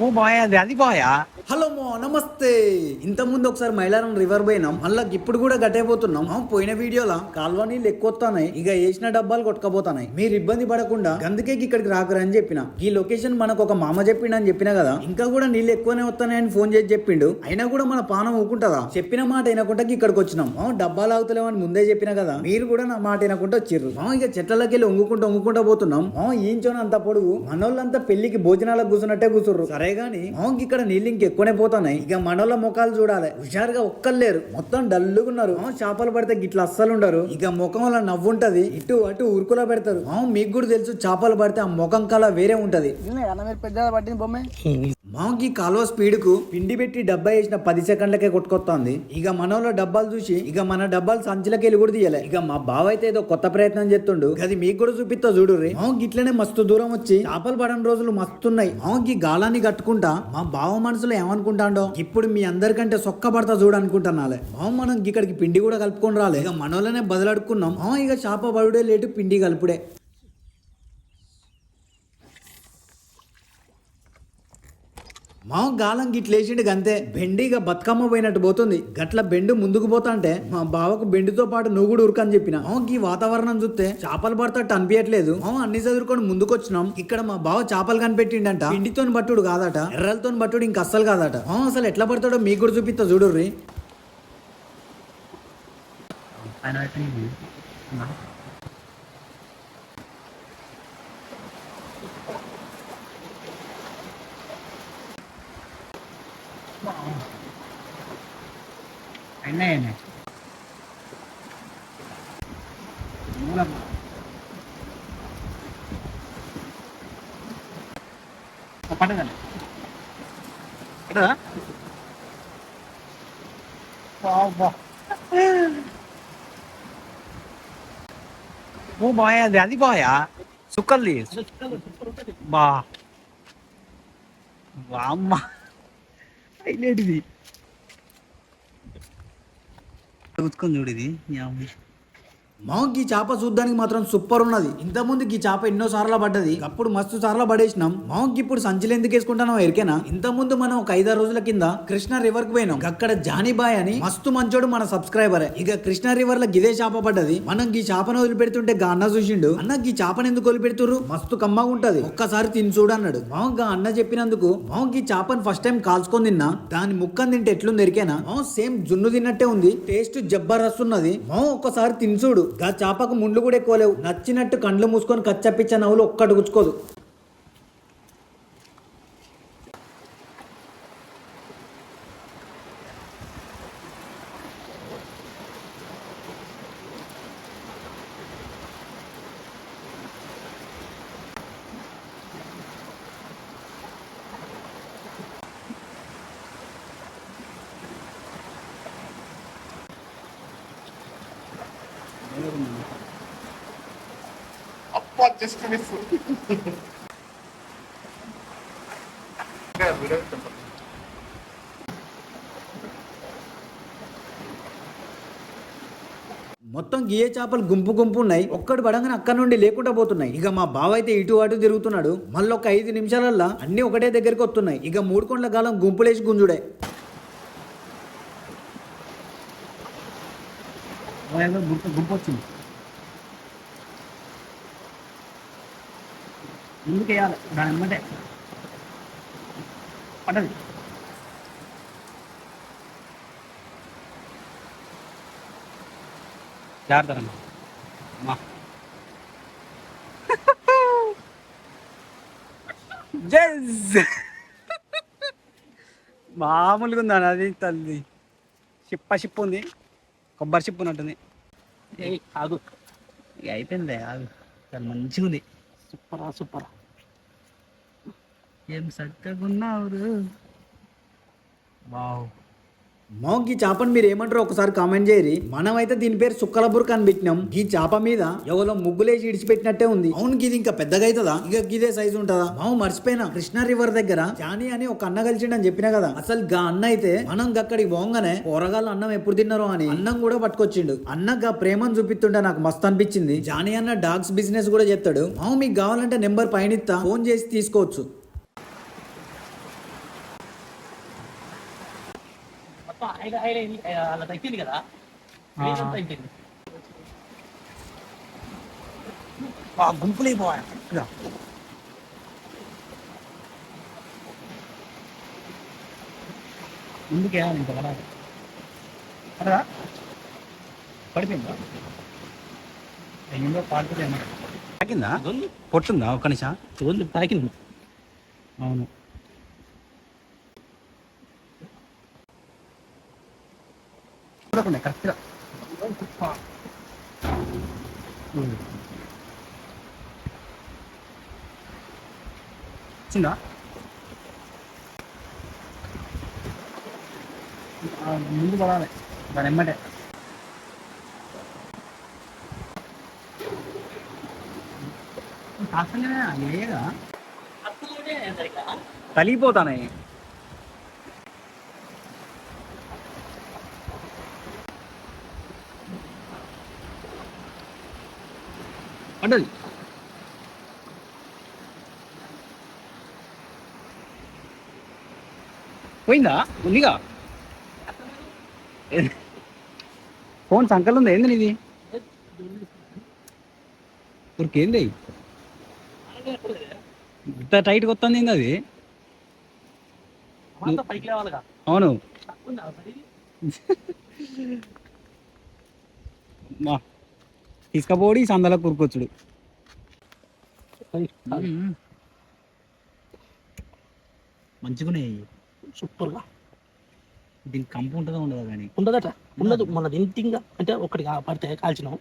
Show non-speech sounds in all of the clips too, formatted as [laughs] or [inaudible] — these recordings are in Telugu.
ఓ బాయ్ అది అది బాయా? హలో మో నమస్తే. ఇంత ముందు ఒకసారి మైలారం రివర్ పోయినాం. మళ్ళా ఇప్పుడు కూడా గట్టైపోతున్నాం. పోయిన వీడియోలో కాల్వ నీళ్ళు ఎక్కువస్తున్నాయి ఇక వేసిన డబ్బాలు కొట్టుకపోతున్నాయి. మీరు ఇబ్బంది పడకుండా అందుకే ఇక్కడికి రాకరా అని చెప్పిన. ఈ లొకేషన్ మనకు ఒక మామ చెప్పిండు అని చెప్పిన కదా? ఇంకా కూడా నీళ్ళు ఎక్కువనే వస్తున్నాయని ఫోన్ చేసి చెప్పిండు. అయినా కూడా మన పానం ఊకుంటుందా? చెప్పిన మాట వినకుండా ఇక్కడికి వచ్చినాం. డబ్బాలు ఆగుతలేమని ముందే చెప్పిన కదా? మీరు కూడా నా మాట వినకుండా వచ్చిర్రు. ఇక చెట్లకి వెళ్ళి ఒంగుకుంటూ ఒంగుకుంటూ పోతున్నాం. ఆ, ఈంచోన అంత పొడుగు? మనోళ్ళంతా పెళ్ళికి భోజనాలకు కూర్చున్నట్టే కూర్చుర్రు. సరే గాని మాంకి ఇక్కడ నీళ్ళు ఇంకెక్కువనే పోతున్నాయి. ఇక మనోళ్ళ ముఖాలు చూడాలి. హుషారుగా ఒక్కర్లేరు మొత్తం డల్లుగున్నారు చేపలు పడితే గిట్ల అస్సలు ఉండరు. ఇక ముఖం వల్ల నవ్వుంటది. ఇటు అటు ఉరుకులా పెడతారు. ఆ, మీకు కూడా తెలుసు చేపలు పడితే ఆ ముఖం కళ వేరే ఉంటది. మాకి కాలువ స్పీడ్కు పిండి పెట్టి డబ్బా వేసిన పది సెకండ్లకే కొట్టుకొస్తుంది. ఇక మనోళ్ళ డబ్బాలు చూసి ఇక మన డబ్బాలు సంచులకి వెళ్ళి కూడా తీయలే. ఇక మా బావ అయితే ఏదో కొత్త ప్రయత్నం చేస్తుండు. అది మీకు కూడా చూపిస్తా చూడు రే మాకి ఇట్లనే మస్తు దూరం వచ్చి చేపలు పడని రోజులు మస్తున్నాయి. మాకి గాలాన్ని కట్టుకుంటా? మా బావ మనసులో ఏమనుకుంటాండో? ఇప్పుడు మీ అందరికంటే సొక్క పడతా చూడనుకుంటున్నాలే. మా మనం ఇక్కడికి పిండి కూడా కలుపుకొని రాలే. ఇక మనోళ్ళనే బదులడుకున్నాం. ఇక చేప పడుడే లేటు పిండి కలుపుడే. మా గాలం గిట్లేసిండు గంతే బెండిగా బతుకమ్మ పోయినట్టు పోతుంది. గట్ల బెండు ముందుకు పోతా అంటే మా బావకు బెండుతో పాటు నువ్వు కూడా ఉరకని చెప్పిన. ఈ వాతావరణం చూస్తే చేపలు పడతట్టు అనిపించట్లేదు మామ అన్ని చదువుకొని ముందుకొచ్చినాం. ఇక్కడ మా బావ చేపలు కనిపెట్టిండంట. పిండితోని బట్టుడు కాదట ఎర్రలతోని బట్టుడు ఇంక అస్సలు కాదట. అసలు ఎట్లా పడతాడో మీకు కూడా చూపిస్తా చూడుర్రి. పైన పెట్టింది. అయినా అయినా పడదండి పడదా బా ఓ బాయ్ అది. అది బాయా సుక్కల్ది. బా. అమ్మ. హైలైట్ ఇది ఉతుకొని చూడు ఇది. మాకు ఈ చేప చూడ్డానికి మాత్రం సూపర్ ఉన్నది. ఇంత ముందు ఈ చేప ఎన్నో సార్లు పడ్డది. అప్పుడు మస్తు సార్లు పడేసినాం. మాకు ఇప్పుడు సంచులు ఎందుకు వేసుకుంటానో ఎరికేనా? ఇంత ముందు మనం ఒక ఐదారు రోజుల కింద కృష్ణ రివర్కు పోయినాం అక్కడ జానీబాయ్ అని మస్తు మంచోడు మన సబ్స్క్రైబరే. ఇక కృష్ణ రివర్లో గిదే చేప పడ్డది. మనం ఈ చేపను వదిలిపెడుతుంటే గా అన్న చూసిండు. అన్న ఈ చేపను ఎందుకు వదిలిపెడుతురు మస్తు కమ్మగా ఉంటది. ఒక్కసారి తిని చూడు అన్నాడు. మాకు గా అన్న చెప్పినందుకు మాకు ఈ చేపను ఫస్ట్ టైం కాల్చుకొని తిన్నా. దాని ముక్కను తింటే ఎట్లుంది ఎరికేనా? మా సేమ్ జున్ను తిన్నట్టే ఉంది. టేస్ట్ జబ్బరస్ ఉన్నది. మా ఒక్కసారి తిని చూడు. గా చేపకు ముండ్లు కూడా ఎక్కువ లేవు. నచ్చినట్టు కండ్లు మూసుకొని కచ్చపిచ్చ నవ్వులు ఒక్కటి గుచ్చుకోదు. అప్ప జస్ట్ మిస్ మొత్తం గియ్య చేపలు గుంపు గుంపు ఉన్నాయి. ఒక్కడు పడంగానే అక్కడ నుండి లేకుండా పోతున్నాయి. ఇక మా బావ అయితే ఇటు అటు తిరుగుతున్నాడు. మళ్ళీ ఒక ఐదు నిమిషాలల్లా అన్ని ఒకటే దగ్గరికి వస్తున్నాయి. ఇక మూడు కొండల కాలం గుంపులేసి గుంజుడే. ఓ ఏదో గుంపు గుంపు వచ్చింది ముందుకు వేయాలి? దాని ఎమ్మటే పడది జాగ్రత్త అమ్మా. జజ్ మామూలుగా ఉందా అది తల్లి. చిప్ప చిప్పు ఉంది. కొబ్బరి చిప్పు ఉన్నట్టుంది. ఏ కాదు ఇక అయిపోయింది కాదు చాలా మంచిగా ఉంది సూపరా సూపరా ఏం చక్కగా ఉన్నావు వావ్. మోగ్ ఈ చేపను మీరు ఏమంటారో ఒకసారి కామెంట్ చేయరు. మనమైతే దీని పేరు సుక్కల బుర్క అని పెట్టినాం. ఈ చేప మీద ఎవరో ముగ్గులేసి ఇడిచిపెట్టినట్టే ఉంది. అవును ఇది ఇంకా పెద్దగా అవుతుందా? ఇక గిదే సైజు ఉంటుందా? మావు మర్చిపోయినా కృష్ణా రివర్ దగ్గర జానీ అని ఒక అన్న కలిసిండని చెప్పినా కదా. అసలు గా అన్న అయితే మనం అక్కడికి పోగానే కూరగాయలు అన్నం ఎప్పుడు తిన్నారో అని అన్నం కూడా పట్టుకొచ్చిండు. అన్న గా ప్రేమను చూపిస్తుంటే నాకు మస్తు అనిపించింది. జానీ అన్న డాగ్స్ బిజినెస్ కూడా చెప్తాడు మావు మీకు కావాలంటే నెంబర్ పైన ఇస్తా. ఫోన్ చేసి తీసుకోవచ్చు. అలా తగ్గింది కదా? గుంపులు అయిపోయా ముందుకు పడదా పడిపోయిందా? అయ్యిందో పాడుతుందేమో. తాకిందా? పొట్టుందా ఒక్క నిమిషం. తాకింది. అవును. చూడకుండా కరెక్ట్గా వచ్చిందా ముందు పడాలి దాని ఎమ్మటే కాస్తనే ఏగా కలిగిపోతానాయి పడ్డది పోయిందా? ఉందిగా? ఫోన్ సంకల్ ఉంది? ఏంది నీది? ఊరికేంది ఇంత టైట్గా వస్తుంది ఏంది అది? అవును. మా తీసుకపోడి సందలో కూరుకొచ్చుడు. మంచిగున్నాయి. సూపర్గా. దీనికి కంపు ఉంటుందా ఉండదా కానీ. ఉండదట. ఉండదు. మన ఇంటింగా అంటే ఒకటి పడితే కాల్చినాం.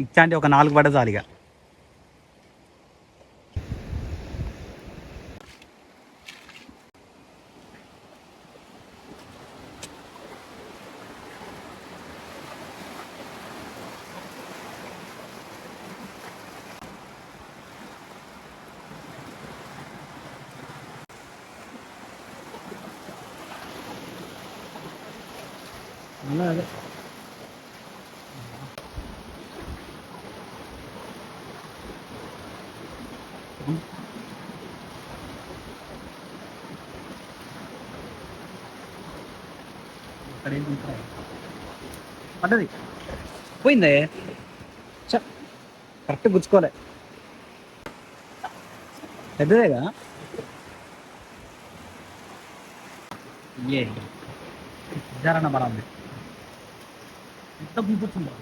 ఇచ్చాంటి ఒక నాలుగు పడ్డ చాలిగా అదే పడ్డది. పోయిందే? కరెక్ట్ గుచ్చుకోలే. పెద్దదేగా? ఏ జరణ బలం ఎంత గుంపుతుందో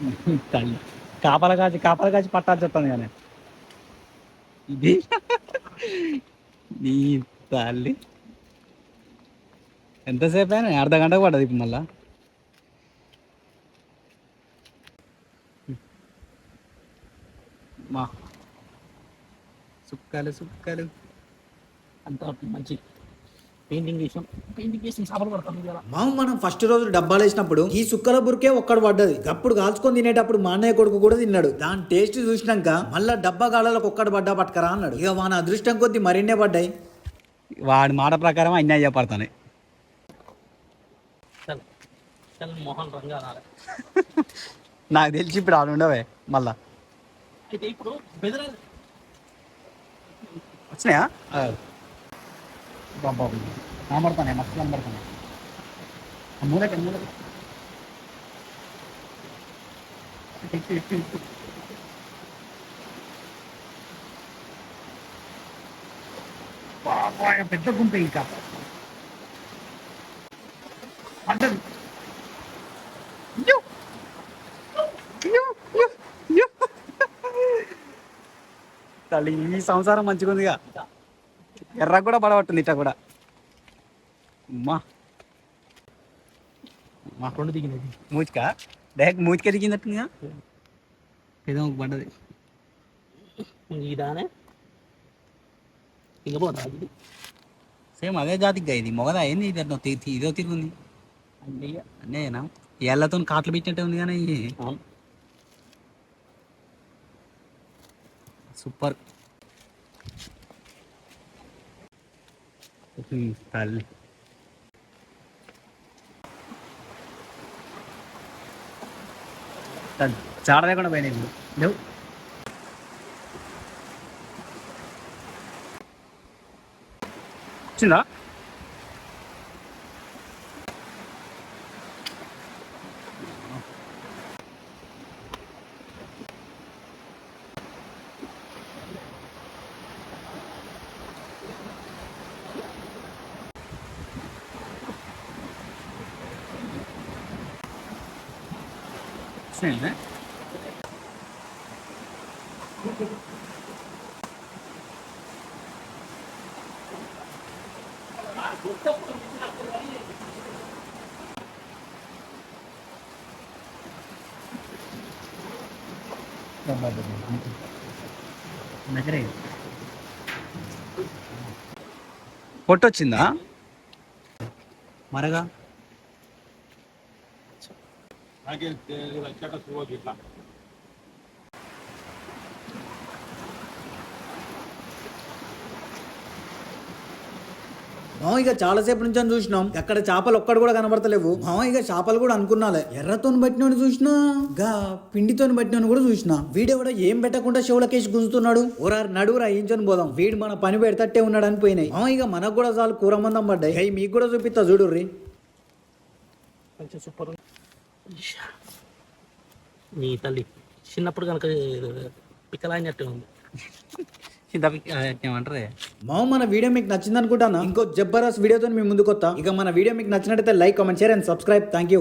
[laughs] తల్లి. కాపల కాచి కాపల కాచి పట్టాల్సి వస్తుంది కానీ. ఇది నీ తల్లి. ఎంతసేపు అయినా అర్ధ గంట పడ్డది ఇప్పుడు మళ్ళా. మా. సుక్కలు సుక్కలు. అంత మంచి పెయింటింగ్ చేసాం పెయింటింగ్ చేసి చేపలు పడతాం మాము మనం ఫస్ట్ రోజు డబ్బాలు వేసినప్పుడు ఈ సుక్కల బురికే ఒక్కడు పడ్డది. అప్పుడు కాల్చుకొని తినేటప్పుడు మా అన్నయ్య కొడుకు కూడా తిన్నాడు. దాని టేస్ట్ చూసినాక మళ్ళా డబ్బా గాళ్ళకు ఒక్కడు పడ్డా పట్టుకరా అన్నాడు. ఇక వాన అదృష్టం కొద్ది మరిన్నే పడ్డాయి. వాడి మాట ప్రకారం అన్యాయ చల్ మోహన్ రంగా నాకు తెలిసి ఇప్పుడు ఆడు ఉండవే మళ్ళా. అయితే ఇప్పుడు వచ్చినాయా? బాబా కనబడుతున్నాయి మస్తు కనబడుతున్నాయి ఆ మూలకి మూలకి. బాబా, పెద్ద గుంపే ఇంకా. పడ్డది తల్లి ఈ సంసారం మంచిగా ఉందిగా ఎర్ర కూడా పడబట్టుంది ఇట్లా కూడా. అమ్మా. మా రెండు దిగినది మూచిక డైరెక్ట్ మూచిక దిగిందట్టుందిగా? ఏదో ఒక పడ్డది. ఈ దానే ఇంక పోతా. ఇది సేమ్ అదే జాతిగా ఇది. మొగదా ఏంది ఇది? తి- ఇదో తిరుగుంది. అన్నేనా ఏళ్ళతో కాట్లు పెట్టినట్టే ఉంది కానీ సూపర్. ఉమ్, తల్లి తల్లి. చాడ లేకుండా Sille. నగరే పొట్టొచ్చిందా? మరగా? వచ్చిందా దగ్గరే పొట్టొచ్చిందా మరగా మామ ఇక చాలాసేపు నుంచి అని చూసినాం. అక్కడ చేపలు ఒక్కడు కూడా కనబడతలేవు. మామ ఇక చేపలు కూడా అనుకున్నాలే. ఎర్రతోని పట్టినోని చూసినా గా పిండితోని పట్టినోని కూడా చూసినా. వీడు కూడా ఏం పెట్టకుండా చెవులకేసి గుంజుతున్నాడు? ఓరా నడువురా ఏంచొని పోదాం. వీడు మన పని పెడతట్టే ఉన్నాడు అని పోయినాయి. మామ ఇక మనకు కూడా చాలు కూర మందం పడ్డాయి మీకు కూడా చూపిస్తా చూడుర్రి. మంచి సూపర్. నీ తల్లి. చిన్నప్పుడు కనుక పిక్కలాయినట్టు ఉంది. ఏమంటారే? మామ మన వీడియో మీకు నచ్చింది అనుకుంటానా ఇంకో జబ్బరస్ వీడియోతో మీ ముందుకు వస్తా ఇక మన వీడియో మీకు నచ్చినట్టయితే like comment share and subscribe. Thank you